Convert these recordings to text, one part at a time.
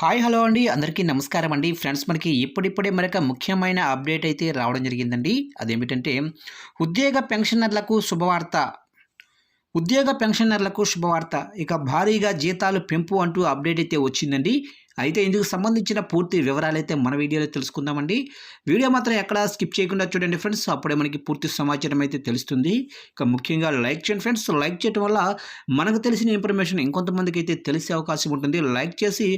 Hi hello అండి. అందరికీ నమస్కారం అండి. ఫ్రెండ్స్ మనకి ఇప్పుడిప్పుడే మరొక ముఖ్యమైన అప్డేట్ అయితే రావడం జరిగిందండి. అదేమిటంటే ఉద్యోగ పెన్షనర్లకు శుభవార్త ఉద్యోగ పెన్షనర్లకు శుభవార్త. ఇక భారీగా జీతాలు పెంపు అంటూ అప్డేట్ అయితే వచ్చిందండి. అయితే ఇందుకు సంబంధించిన పూర్తి వివరాలైతే మన వీడియోలో తెలుసుకుందామండి. వీడియో మాత్రం ఎక్కడ స్కిప్ చేయకుండా చూడండి ఫ్రెండ్స్. అప్పుడే మనకి పూర్తి సమాచారం అయితే తెలుస్తుంది. ఇక ముఖ్యంగా లైక్ చేయండి ఫ్రెండ్స్. లైక్ చేయడం వల్ల మనకు తెలిసిన ఇన్ఫర్మేషన్ ఇంకొంతమందికి అయితే తెలిసే అవకాశం ఉంటుంది. లైక్ చేసి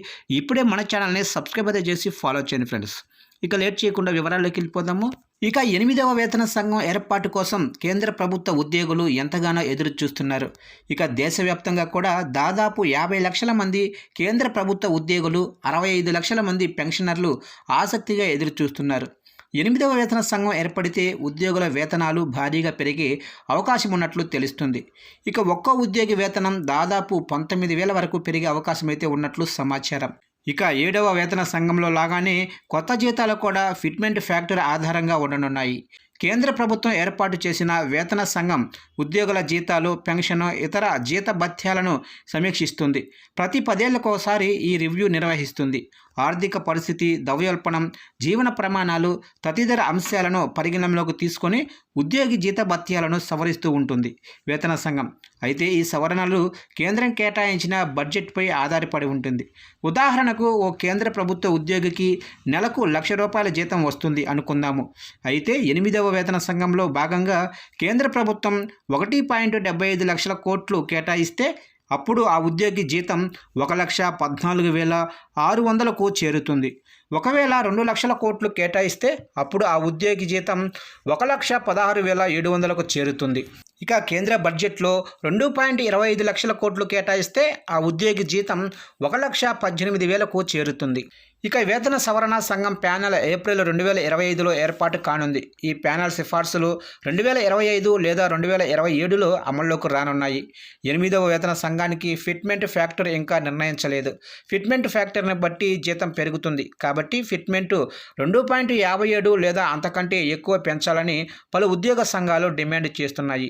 ఇప్పుడే మన ఛానల్ని సబ్స్క్రైబ్ అయితే చేసి ఫాలో చేయండి ఫ్రెండ్స్. ఇక లేట్ చేయకుండా వివరాల్లోకి వెళ్ళిపోదాము. ఇక ఎనిమిదవ వేతన సంఘం ఏర్పాటు కోసం కేంద్ర ప్రభుత్వ ఉద్యోగులు ఎంతగానో ఎదురు చూస్తున్నారు ఇక దేశవ్యాప్తంగా కూడా దాదాపు యాభై లక్షల మంది కేంద్ర ప్రభుత్వ ఉద్యోగులు అరవై ఐదు లక్షల మంది పెన్షనర్లు ఆసక్తిగా ఎదురు చూస్తున్నారు ఎనిమిదవ వేతన సంఘం ఏర్పడితే ఉద్యోగుల వేతనాలు భారీగా పెరిగే అవకాశం ఉన్నట్లు తెలుస్తుంది. ఇక ఒక్కో ఉద్యోగి వేతనం దాదాపు పంతొమ్మిది వేల వరకు పెరిగే అవకాశం అయితే ఉన్నట్లు సమాచారం. ఇక ఏడవ వేతన సంఘంలో లాగానే కొత్త జీతాలు కూడా ఫిట్మెంట్ ఫ్యాక్టర్ ఆధారంగా ఉండనున్నాయి. కేంద్ర ప్రభుత్వం ఏర్పాటు చేసిన వేతన సంఘం ఉద్యోగుల జీతాలు పెన్షన్ ఇతర జీత భత్యాలను సమీక్షిస్తుంది. ప్రతి పదేళ్ళకోసారి ఈ రివ్యూ నిర్వహిస్తుంది. ఆర్థిక పరిస్థితి ద్రవ్యోల్పణం జీవన ప్రమాణాలు తదితర అంశాలను పరిగణనలోకి తీసుకొని ఉద్యోగి జీత భత్యాలను సవరిస్తూ ఉంటుంది వేతన సంఘం. అయితే ఈ సవరణలు కేంద్రం కేటాయించిన బడ్జెట్పై ఆధారపడి ఉంటుంది. ఉదాహరణకు ఓ కేంద్ర ప్రభుత్వ ఉద్యోగికి నెలకు లక్ష రూపాయల జీతం వస్తుంది అనుకుందాము. అయితే ఎనిమిదవ వేతన సంఘంలో భాగంగా కేంద్ర ప్రభుత్వం ఒకటి పాయింట్ డెబ్బై ఐదు లక్షల కోట్లు కేటాయిస్తే అప్పుడు ఆ ఉద్యోగి జీతం ఒక లక్ష పద్నాలుగు వేల ఆరు వందలకు చేరుతుంది. ఒకవేళ రెండు లక్షల కోట్లు కేటాయిస్తే అప్పుడు ఆ ఉద్యోగి జీతం ఒక లక్ష పదహారు వేల ఏడు వందలకు చేరుతుంది. ఇక కేంద్ర బడ్జెట్లో రెండు పాయింట్ ఇరవై ఐదు లక్షల కోట్లు కేటాయిస్తే ఆ ఉద్యోగి జీతం ఒక లక్ష పద్దెనిమిది వేలకు చేరుతుంది. ఇక వేతన సవరణ సంఘం ప్యానెల్ ఏప్రిల్ రెండు వేల ఇరవై ఐదులో ఏర్పాటు కానుంది. ఈ ప్యానెల్ సిఫార్సులు రెండు వేల ఇరవై ఐదు లేదా రెండు వేల ఇరవై ఏడులో అమల్లోకి రానున్నాయి. ఎనిమిదవ వేతన సంఘానికి ఫిట్మెంట్ ఫ్యాక్టర్ ఇంకా నిర్ణయించలేదు. ఫిట్మెంట్ ఫ్యాక్టర్ కిలోమీటర్ని బట్టి జీతం పెరుగుతుంది. కాబట్టి ఫిట్మెంట్ రెండు పాయింట్ యాభై ఏడు లేదా అంతకంటే ఎక్కువ పెంచాలని పలు ఉద్యోగ సంఘాలు డిమాండ్ చేస్తున్నాయి.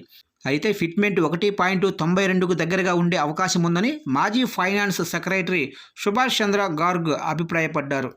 అయితే ఫిట్మెంట్ ఒకటి పాయింట్ తొంభై రెండుకు దగ్గరగా ఉండే అవకాశం ఉందని మాజీ ఫైనాన్స్ సెక్రటరీ సుభాష్ చంద్ర గార్గ్ అభిప్రాయపడ్డారు.